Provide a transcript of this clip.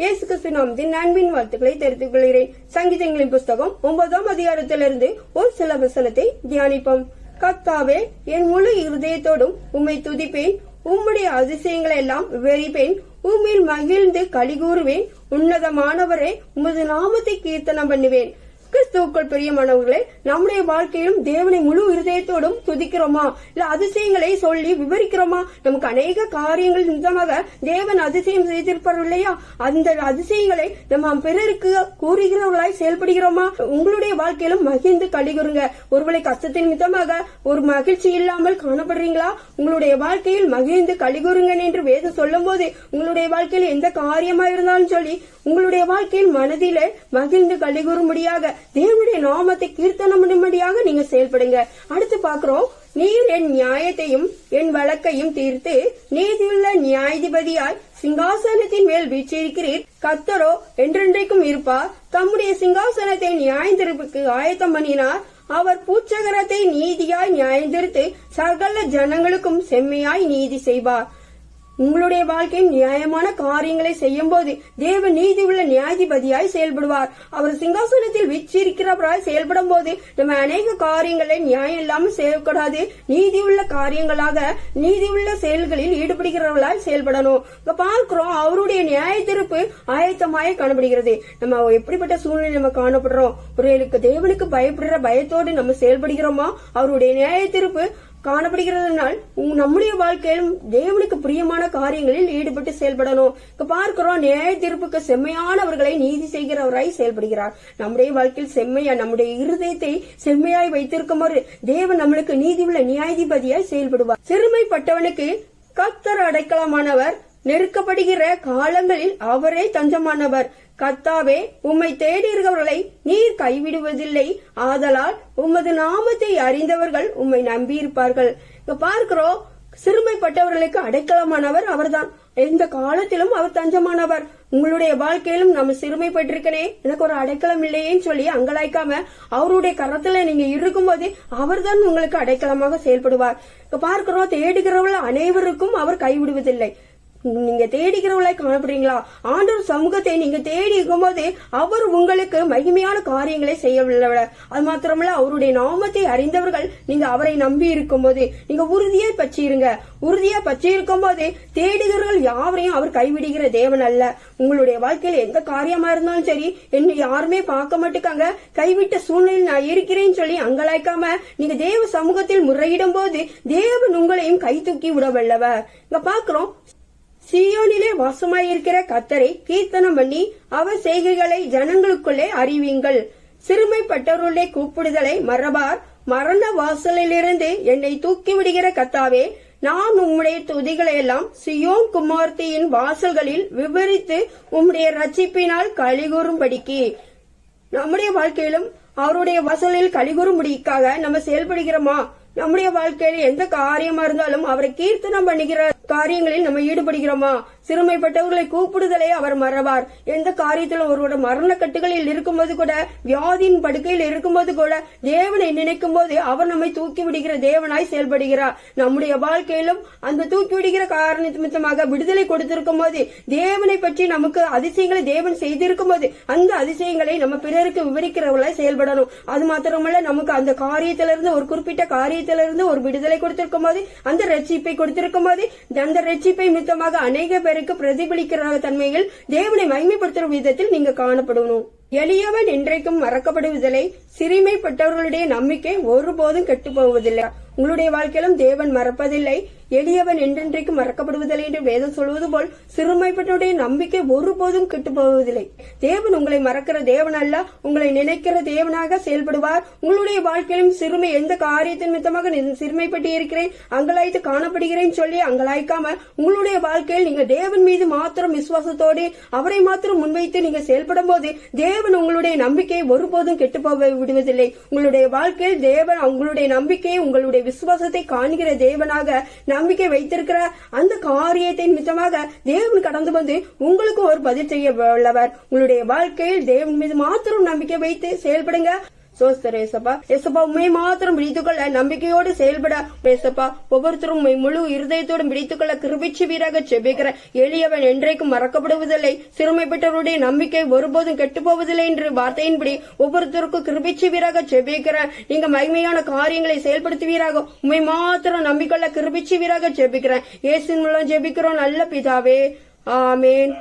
இயேசு கிறிஸ்து நாமத்தின் அன்பின் வாழ்த்துக்களை தெரிவித்துக் கொள்கிறேன். சங்கீதங்களின் புஸ்தகம் ஒன்பதாம் அதிகாரத்திலிருந்து ஒரு சில வசனத்தை தியானிப்போம். கர்த்தாவே என் முழு இருதயத்தோடும் உம்மை துதிப்பேன். உம்முடைய அதிசயங்களை எல்லாம் விவரிப்பேன் உம்மில் மகிழ்ந்து கலிகூறுவேன் உன்னதமானவரே உமது நாமத்தை கீர்த்தனம் பண்ணுவேன். கிறிஸ்துவுக்குள் பிரியமானவர்களே நம்முடைய வாழ்க்கையிலும் தேவனை முழு இருதயத்தோடும் துதிக்கிறோமா? இல்ல அதிசயங்களை சொல்லி விவரிக்கிறோமா? நமக்கு அநேக காரியங்கள் நிமித்தமாக தேவன் அதிசயம் செய்திருப்பார் இல்லையா? அந்த அதிசயங்களை நம்ம பிறருக்கு கூறுகிறவர்களாய் செயல்படுகிறோமா? உங்களுடைய வாழ்க்கையிலும் மகிழ்ந்து கழிகுறுங்க ஒருவேளை கஷ்டத்தின் நிமித்தமாக ஒரு மகிழ்ச்சி இல்லாமல் காணப்படுறீங்களா? உங்களுடைய வாழ்க்கையில் மகிழ்ந்து கழிகுறுங்க என்று வேதம் சொல்லும் போது உங்களுடைய வாழ்க்கையில் எந்த காரியமா இருந்தாலும் சொல்லி உங்களுடைய வாழ்க்கையில் மனதிலே மகிழ்ந்து கழிகுறும்படியாக தேவனுடைய நாமத்தை கீர்த்தனம் பண்ணும்படியாக நீங்க செயல்படுங்க. அடுத்து பாக்குறோம் நீர் என் நியாயத்தையும் என் வழக்கையும் தீர்த்து நீதியுள்ள நியாயாதிபதியாய் சிங்காசனத்தின் மேல் வீச்சிருக்கிறீர் கத்தரோ என்றென்றைக்கும் இருப்பார். தம்முடைய சிங்காசனத்தை நியாயந்திருப்புக்கு ஆயத்தம் பண்ணினார். அவர் பூச்சகரத்தை நீதியாய் நியாயந்திருத்து சகல ஜனங்களுக்கும் செம்மையாய் நீதி செய்வார். உங்களுடைய வாழ்க்கையில் நியாயமான காரியங்களை செய்யும் போது தேவ நீதி உள்ள நியாயாதிபதியாய் செயல்படுவார். அவர் சிங்காசனத்தில் வீச்சிருக்கிறவராய் செயல்படும் போது நம்ம அநேக காரியங்களை நியாயம் இல்லாமல் செய்யக்கூடாது. நீதி உள்ள காரியங்களாக நீதி உள்ள செயல்களில் ஈடுபடுகிறவர்களால் செயல்படணும். இப்ப பார்க்கிறோம் அவருடைய நியாய தீர்ப்பு ஆயத்தமாய் காணப்படுகிறது. நம்ம எப்படிப்பட்ட சூழ்நிலை நம்ம காணப்படுறோம்? ஒரு தேவனுக்கு பயப்படுற பயத்தோடு நம்ம செயல்படுகிறோமா? அவருடைய நியாய தீர்ப்பு காணப்படுகிறதுனால் நம்முடைய வாழ்க்கையிலும் தேவனுக்கு பிரியமான காரியங்களில் ஈடுபட்டு செயல்படணும். இப்ப பார்க்கிறோம் நியாய தீர்ப்புக்கு செம்மையானவர்களை நீதி செய்கிறவராய் செயல்படுகிறார். நம்முடைய வாழ்க்கையில் செம்மையா நம்முடைய இருதயத்தை செம்மையாய் வைத்திருக்குமாறு தேவன் நம்மளுக்கு நீதி உள்ள நியாயாதிபதியாய் செயல்படுவார். சிறுமைப்பட்டவனுக்கு கத்தர் அடைக்கலமானவர் நெருக்கப்படுகிற காலங்களில் அவரே தஞ்சமானவர். கத்தாவே உம்மை தேடுகிறவர்களை நீர் கைவிடுவதில்லை. ஆதலால் உமது நாமத்தை அறிந்தவர்கள் உம்மை நம்பியிருப்பார்கள். இப்ப பார்க்கிறோம் சிறுமைப்பட்டவர்களுக்கு அடைக்கலமானவர் அவர்தான். எந்த காலத்திலும் அவர் தஞ்சமானவர். உங்களுடைய வாழ்க்கையிலும் நம்ம சிறுமைப்பட்டிருக்கனே எனக்கு ஒரு அடைக்கலம் இல்லையேன்னு சொல்லி அங்கலாய்க்காம அவருடைய கரத்துல நீங்க இருக்கும்போது அவர்தான் உங்களுக்கு அடைக்கலமாக செயல்படுவார். இப்ப பார்க்கிறோம் தேடுகிறவர்கள் அனைவருக்கும் அவர் கைவிடுவதில்லை. நீங்க தேடுகிறவர்களாய் காணப்படுறீங்களா ஆண்டவர் சமூகத்தை நீங்க தேடி இருக்கும்போது அவர் உங்களுக்கு மகிமையான காரியங்களை செய்யவில்லை அது மாத்திரமல்ல அவருடைய நாமத்தை அறிந்தவர்கள் நீங்க அவரை நம்பி இருக்கும்போது நீங்க உறுதியா பற்றிருங்க. உறுதியா பற்றி இருக்கும்போது தேடுகிறவர்கள் யாவரையும் அவர் கைவிடுகிற தேவன் அல்ல. உங்களுடைய வாழ்க்கையில எந்த காரியமா இருந்தாலும் சரி என்ன யாருமே பார்க்க மாட்டுக்காங்க. கைவிட்ட சூழ்நிலையில் நான் இருக்கிறேன்னு சொல்லி அங்கலாய்க்காம நீங்க தேவ சமூகத்தில் முறையிடும் போது தேவன் உங்களையும் கை தூக்கி விட வல்லவர். இங்க பாக்குறோம் சியோனிலே வாசமாயிருக்கிற கத்தரை கீர்த்தனம் பண்ணி அவர் செய்கைகளை ஜனங்களுக்குள்ளே அறிவீங்கள். சிறுமைப்பட்டவர்களுடைய கூப்பிடுதலை மறவார் மரண வாசலிலிருந்து என்னை தூக்கி விடுகிற கத்தாவே நான் உம்முடைய துதிகளை எல்லாம் சியோன் குமார்த்தியின் வாசல்களில் விவரித்து உம்முடைய ரட்சிப்பினால் கலிகூறும்படிக்கு நம்முடைய வாழ்க்கையிலும் அவருடைய வாசலில் கலிகூறும்படிக்காக நம்ம செயல்படுகிறோமா? நம்முடைய வாழ்க்கையில் எந்த காரியமா இருந்தாலும் அவரை கீர்த்தனம் பண்ணுகிற காரியங்களில் நம்ம ஈடுபடுகிறோமா? சிறுமைப்பட்டவர்களை கூப்பிடுதலை அவர் மறவார். எந்த காரியத்திலும் அவரோட மரண கட்டுகளில் இருக்கும்போது கூட வியாதியின் படுக்கையில் இருக்கும்போது கூட தேவனை நினைக்கும் போது அவர் நம்மை தூக்கி விடுகிற தேவனாய் செயல்படுகிறார். நம்முடைய வாழ்க்கையிலும் அந்த தூக்கி விடுகிற காரணமாக விடுதலை கொடுத்திருக்கும் போது தேவனை பற்றி நமக்கு அதிசயங்களை தேவன் செய்திருக்கும் போது அந்த அதிசயங்களை நம்ம பிறருக்கு விவரிக்கிறவர்களாய் செயல்படணும். அது மாத்திரமல்ல நமக்கு அந்த காரியத்திலிருந்து ஒரு குறிப்பிட்ட காரியத்திலிருந்து ஒரு விடுதலை கொடுத்திருக்கும் போது அந்த ரட்சிப்பை கொடுத்திருக்கும் போது அந்த ரட்சிப்பை மித்தமாக அநேக பேருக்கு பிரதிபலிக்கிற தன்மையில் தேவனை மகிமைப்படுத்துற விதத்தில் நீங்க காணப்படணும். எளியவன் இன்றைக்கும் மறக்கப்படுவதில்லை. சிறுமைப்பட்டவர்களுடைய நம்பிக்கை ஒருபோதும் கெட்டு போவதில்லை. உங்களுடைய வாழ்க்கையிலும் தேவன் மறப்பதில்லை. எளியவன் என்றென்றைக்கு மறக்கப்படுவதில்லை என்று வேதம் சொல்வது போல் சிறுமைப்பட்டவருடைய நம்பிக்கை ஒருபோதும் கெட்டு போவதில்லை தேவன் உங்களை மறக்கிற தேவன் அல்ல. உங்களை நினைக்கிற தேவனாக செயல்படுவார். உங்களுடைய வாழ்க்கையிலும் சிறுமை எந்த காரியத்தின் மித்தமாக சிறுமைப்பட்டு இருக்கிறேன்? அங்கலாய்த்து காணப்படுகிறேன் சொல்லி அங்கலாய்க்காம உங்களுடைய வாழ்க்கையில் நீங்க தேவன் மீது மாத்திரம் விசுவாசத்தோடு அவரை மாத்திரம் முன்வைத்து நீங்க செயல்படும் போது தேவன் உங்களுடைய நம்பிக்கையை ஒருபோதும் கெட்டு போக விடுவதில்லை. உங்களுடைய வாழ்க்கையில் தேவன் உங்களுடைய நம்பிக்கையை உங்களுடைய விசுவாசத்தை காண்கிற தேவனாக நம்பிக்கை வைத்திருக்கிற அந்த காரியத்தை நிமித்தமாக தேவன் கடந்து வந்து உங்களுக்கு ஒரு பதில் செய்ய உள்ளவர். உங்களுடைய வாழ்க்கையில் தேவன் மீது மாத்திரம் நம்பிக்கை வைத்து செயல்படுங்க. சோஸ்தர ஏசப்பா ஏசப்பா உண்மை மாத்திரம் பிடித்துக்கொள்ள நம்பிக்கையோடு செயல்பட ஏசப்பா ஒவ்வொருத்தரும் முழு இருதயத்தோடும் பிடித்துக்கொள்ள கிருபிச்சு வீராக செபிக்கிற எளியவன் என்றைக்கும் மறக்கப்படுவதில்லை. சிறுமைப்பட்டவருடைய நம்பிக்கை ஒருபோதும் கெட்டு போவதில்லை என்று வார்த்தையின்படி ஒவ்வொருத்தருக்கும் கிருபிச்சு வீராக செபிக்கிறேன் நீங்க மகிமையான காரியங்களை செயல்படுத்துவீராக. உண்மை மாத்திரம் நம்பிக்கொள்ள கிருபிச்சு வீராக ஜெபிக்கிறேன் ஏசின் மூலம் ஜெபிக்கிறோம் நல்ல பிதாவே. ஆமேன்.